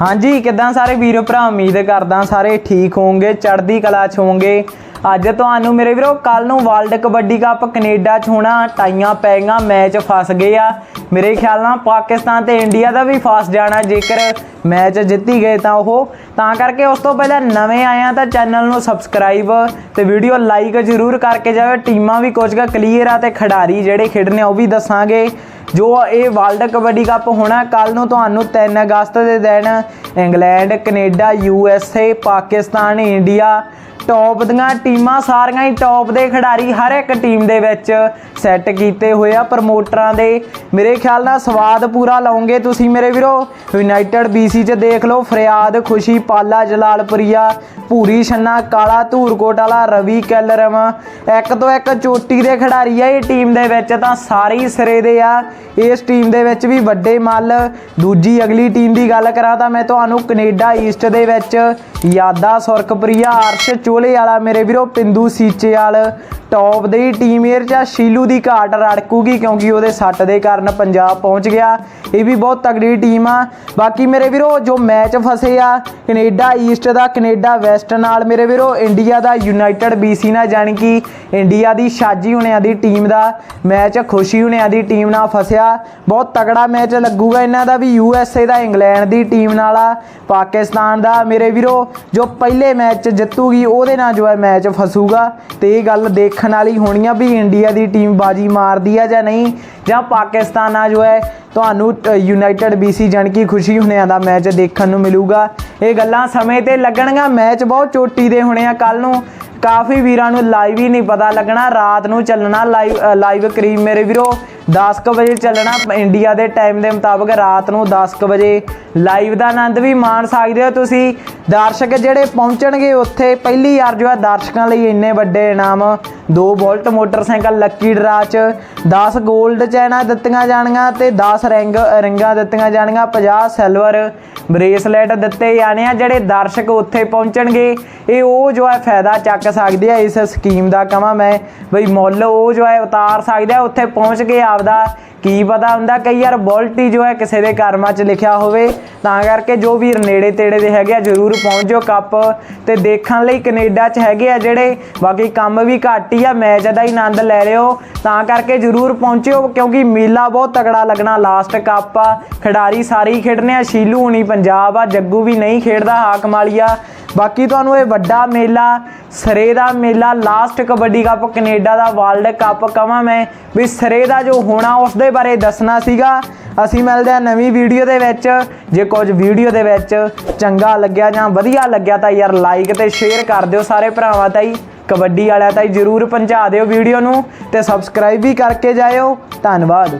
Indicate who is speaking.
Speaker 1: ਹਾਂਜੀ ਕਿਦਾਂ ਸਾਰੇ ਵੀਰੋ ਭਰਾ? ਉਮੀਦ ਕਰਦਾ ਸਾਰੇ ਠੀਕ ਹੋਵੋਗੇ ਚੜ੍ਹਦੀ ਕਲਾ ਚ ਹੋਵੋਗੇ। ਅੱਜ ਤੁਹਾਨੂੰ ਮੇਰੇ ਵੀਰੋ ਕੱਲ ਨੂੰ ਵਰਲਡ ਕਬੱਡੀ ਕੱਪ ਕੈਨੇਡਾ ਚ ਹੋਣਾ, ਟਾਈਆਂ ਪੈ ਗਈਆਂ, ਮੈਚ ਫਸ ਗਏ ਆ। ਮੇਰੇ ਖਿਆਲ ਨਾਲ ਪਾਕਿਸਤਾਨ ਤੇ ਇੰਡੀਆ ਦਾ ਵੀ ਫਸ ਜਾਣਾ, ਜੇਕਰ ਮੈਚ ਜਿੱਤੀ ਗਏ ਤਾਂ ਉਹ। ਤਾਂ ਕਰਕੇ ਉਸ ਤੋਂ ਪਹਿਲਾਂ ਨਵੇਂ ਆਏ ਆ ਤਾਂ ਚੈਨਲ ਨੂੰ ਸਬਸਕ੍ਰਾਈਬ ਤੇ ਵੀਡੀਓ ਲਾਈਕ ਜ਼ਰੂਰ ਕਰਕੇ ਜਾਓ ਟੀਮਾਂ ਵੀ ਕੁਝ ਕੁ ਕਲੀਅਰ ਆ ਤੇ ਖਿਡਾਰੀ ਜਿਹੜੇ ਖੇਡਣੇ ਆ ਉਹ ਵੀ ਦੱਸਾਂਗੇ। ਜੋ ਇਹ ਵਰਲਡ ਕਬੱਡੀ ਕੱਪ ਹੋਣਾ ਕੱਲ ਨੂੰ ਤੁਹਾਨੂੰ 3 ਅਗਸਤ ਦੇ ਦਿਨ England, Canada U S A Pakistan, India top ਦੀਆਂ ਟੀਮਾਂ ਸਾਰੀਆਂ ਹੀ ਟੌਪ ਦੇ ਖਿਡਾਰੀ ਹਰ ਇੱਕ ਟੀਮ ਦੇ ਵਿੱਚ ਸੈੱਟ ਕੀਤੇ ਹੋਏ ਆ ਪ੍ਰਮੋਟਰਾਂ ਦੇ। ਮੇਰੇ ਖਿਆਲ ਨਾਲ ਸਵਾਦ ਪੂਰਾ ਲਾਉਂਗੇ ਤੁਸੀਂ ਮੇਰੇ ਵੀਰੋ। ਯੂਨਾਈਟਿਡ BC ਚ ਦੇਖ ਲਓ ਫਰਿਆਦ, ਖੁਸ਼ੀ, ਪਾਲਾ, ਜਲਾਲਪੁਰੀਆ, ਭੂਰੀ, ਛੰਨਾ, ਕਾਲਾ, ਧੂਰਕੋਟ ਵਾਲਾ, ਰਵੀ, ਕੈਲਰਮ। ਇੱਕ ਤੋਂ ਇੱਕ ਚੋਟੀ ਦੇ ਖਿਡਾਰੀ ਆ ਇਹ ਟੀਮ ਦੇ ਵਿੱਚ, ਤਾਂ ਸਾਰੇ ਹੀ ਸਿਰੇ ਦੇ ਆ। ਇਸ ਟੀਮ ਦੇ ਵਿੱਚ ਵੀ ਵੱਡੇ ਮੱਲ। ਦੂਜੀ ਅਗਲੀ ਟੀਮ ਦੀ ਗੱਲ ਕਰਾਂ ਤਾਂ ਮੈਂ ਤੁਹਾਨੂੰ ਕੈਨੇਡਾ ਈਸਟ ਦੇ ਵਿੱਚ, ਯਾਦਾ, ਸੁਰਖਪ੍ਰਿਆ, ਅਰਸ਼ ਚੋਲੇ ਵਾਲਾ ਮੇਰੇ ਵੀਰੋ ਪਿੰਦੂ ਸੀਚੇ ਵਾਲ ਟੌਪ ਦੀ ਟੀਮ ਏਅਰ ਚ ਸ਼ੀਲੂ ਦੀ ਘਾਟ ਰੜਕੂਗੀ ਕਿਉਂਕਿ ਉਹਦੇ ਸੱਟ ਦੇ ਕਾਰਨ ਪੰਜਾਬ ਪਹੁੰਚ ਗਿਆ। ਇਹ ਵੀ ਬਹੁਤ ਤਗੜੀ ਟੀਮ ਆ। ਬਾਕੀ ਮੇਰੇ ਵੀਰੋ, ਜੋ ਮੈਚ ਫਸੇ ਆ ਕੈਨੇਡਾ ਈਸਟ ਦਾ, ਕੈਨੇਡਾ ਵੈਸਟ ਨਾਲ। ਮੇਰੇ ਵੀਰੋ, ਇੰਡੀਆ ਦਾ, ਯੂਨਾਈਟਿਡ BC ਨਾਲ ਜਾਣੀ ਕਿ ਇੰਡੀਆ ਦੀ ਸ਼ਾਜੀ ਹੁਣਿਆਂ ਦੀ ਟੀਮ ਦਾ ਮੈਚ, ਖੁਸ਼ੀ ਹੁਣਿਆਂ ਦੀ ਟੀਮ ਨਾਲ ਫਸਿਆ। ਬਹੁਤ ਤਗੜਾ ਮੈਚ ਲੱਗੂਗਾ ਇਹਨਾਂ ਦਾ ਵੀ, ਯੂ ਐੱਸ ਏ ਦਾ, ਇੰਗਲੈਂਡ ਦੀ ਟੀਮ ਨਾਲ ਆ, ਪਾਕਿਸਤਾਨ ਦਾ। ਮੇਰੇ ਵੀਰੋ, ਜੋ ਪਹਿਲੇ ਮੈਚ ਜਿੱਤੂਗੀ, ਉਹਦੇ ਨਾਲ ਜੋ ਹੈ ਮੈਚ ਫਸੂਗਾ। ਤੇ ਇਹ ਗੱਲ ਦੇਖਣ ਵਾਲੀ ਹੋਣੀ ਆ ਵੀ ਇੰਡੀਆ ਦੀ ਟੀਮ ਬਾਜੀ ਮਾਰਦੀ ਆ ਜਾਂ ਨਹੀਂ, ਜਾਂ ਪਾਕਿਸਤਾਨ ਆ ਜੋ ਹੈ ਤੁਹਾਨੂੰ ਯੂਨਾਈਟਿਡ BC ਜਾਣੀ ਕਿ ਖੁਸ਼ੀ ਹੁਣਿਆਂ ਦਾ ਮੈਚ ਦੇਖਣ ਨੂੰ ਮਿਲੂਗਾ। ਇਹ ਗੱਲਾਂ ਸਮੇਂ ਤੇ ਲੱਗਣਗੀਆਂ। ਮੈਚ ਬਹੁਤ ਚੋਟੀ ਦੇ ਹੋਣੇ ਆ। ਕੱਲ ਨੂੰ ਕਾਫੀ ਵੀਰਾਂ ਨੂੰ ਲਾਈਵ ਹੀ ਨਹੀਂ ਪਤਾ ਲੱਗਣਾ। ਰਾਤ ਨੂੰ ਚੱਲਣਾ ਲਾਈਵ ਲਾਈਵ ਕਰੀਮ ਮੇਰੇ ਵੀਰੋ। 10:00 ਵਜੇ ਚੱਲਣਾ ਇੰਡੀਆ ਦੇ ਟਾਈਮ ਦੇ ਮੁਤਾਬਕ ਰਾਤ ਨੂੰ 10:00 ਵਜੇ। ਲਾਈਵ ਦਾ ਆਨੰਦ ਵੀ ਮਾਣ ਸਕਦੇ ਹੋ ਤੁਸੀਂ। ਦਰਸ਼ਕ ਜਿਹੜੇ ਪਹੁੰਚਣਗੇ ਉੱਥੇ, ਪਹਿਲੀ ਵਾਰ ਜੋ ਹੈ ਦਰਸ਼ਕਾਂ ਲਈ ਇੰਨੇ ਵੱਡੇ ਇਨਾਮ ਦੋ ਬੋਲਟ ਮੋਟਰਸਾਈਕਲ ਲੱਕੀ ਡਰਾ ਚ 10 골ਡ ਚੈਨਾ ਦਿੱਤੀਆਂ ਜਾਣੀਆਂ ਤੇ 10 ਰਿੰਗ, ਰਿੰਗਾਂ ਦਿੱਤੀਆਂ ਜਾਣੀਆਂ 50 ਸਿਲਵਰ ਬ੍ਰੇਸਲੈਟ ਦਿੱਤੇ ਜਾਣੇ ਆ, ਜਿਹੜੇ ਦਰਸ਼ਕ ਉੱਥੇ ਪਹੁੰਚਣਗੇ। ਇਹ ਉਹ ਜੋ ਹੈ ਫਾਇਦਾ ਚੱਕ ਸਕਦੇ ਆ ਇਸ ਸਕੀਮ ਦਾ ਕਹਾਂ ਮੈਂ, ਬਈ ਮੁੱਲ ਉਹ ਜੋ ਹੈ ਉਤਾਰ ਸਕਦੇ ਆ ਉੱਥੇ ਪਹੁੰਚ ਕੇ ਆਪਦਾ ਕੀ ਪਤਾ ਹੁੰਦਾ, ਕਈ ਵਾਰ ਬੋਲਟੀ ਜੋ ਹੈ ਕਿਸੇ ਦੇ ਕਰਮਾਂ 'ਚ ਲਿਖਿਆ ਹੋਵੇ। ਤਾਂ ਕਰਕੇ ਜੋ ਵੀਰ ਨੇੜੇ ਤੇੜੇ ਦੇ ਹੈਗੇ ਆ, ਜਰੂਰ ਪਹੁੰਚ ਜਾਓ ਕੱਪ ਤੇ ਦੇਖਣ ਲਈ ਕੈਨੇਡਾ 'ਚ ਹੈਗੇ ਆ ਜਿਹੜੇ। ਬਾਕੀ ਕੰਮ ਵੀ ਘੱਟ ਹੀ ਆ ਮੈਚ ਦਾ ਹੀ ਆਨੰਦ ਲੈ ਲਿਓ ਤਾਂ ਕਰਕੇ ਜਰੂਰ ਪਹੁੰਚਿਓ, ਕਿਉਂਕਿ ਮੇਲਾ ਬਹੁਤ ਤਗੜਾ ਲੱਗਣਾ। ਲਾਸਟ ਕੱਪ ਆ, ਖਿਡਾਰੀ ਸਾਰੇ ਹੀ ਖੇਡਣੇ ਆ। ਸ਼ੀਲੂ ਹੁਣੀ ਪੰਜਾਬ ਆ, ਜੱਗੂ ਵੀ ਨਹੀਂ ਖੇਡਦਾ ਹਾਕਮ ਬਾਕੀ ਤੁਹਾਨੂੰ ਇਹ ਵੱਡਾ ਮੇਲਾ ਸਰੇ ਦਾ ਮੇਲਾ ਲਾਸਟ ਕਬੱਡੀ ਕੱਪ ਕੈਨੇਡਾ ਦਾ ਵਰਲਡ ਕੱਪ ਕਵਾਂ ਮੈਂ, ਵੀ ਸਰੇ ਦਾ ਜੋ ਹੋਣਾ ਉਸ ਦੇ ਬਾਰੇ ਦੱਸਣਾ ਸੀਗਾ। ਅਸੀਂ ਮਿਲਦੇ ਆ ਨਵੀਂ ਵੀਡੀਓ ਦੇ ਵਿੱਚ। ਜੇ ਕੁਝ ਵੀਡੀਓ ਦੇ ਵਿੱਚ ਚੰਗਾ ਲੱਗਿਆ ਜਾਂ ਵਧੀਆ ਲੱਗਿਆ ਤਾਂ ਯਾਰ ਲਾਈਕ ਤੇ ਸ਼ੇਅਰ ਕਰ ਦਿਓ ਸਾਰੇ ਭਰਾਵਾਂ ਤਾਈ। ਕਬੱਡੀ ਵਾਲਿਆਂ ਤਾਈ ਜਰੂਰ ਪਹੁੰਚਾ ਦਿਓ ਵੀਡੀਓ ਨੂੰ ਤੇ ਸਬਸਕ੍ਰਾਈਬ ਵੀ ਕਰਕੇ ਜਾਇਓ। ਧੰਨਵਾਦ।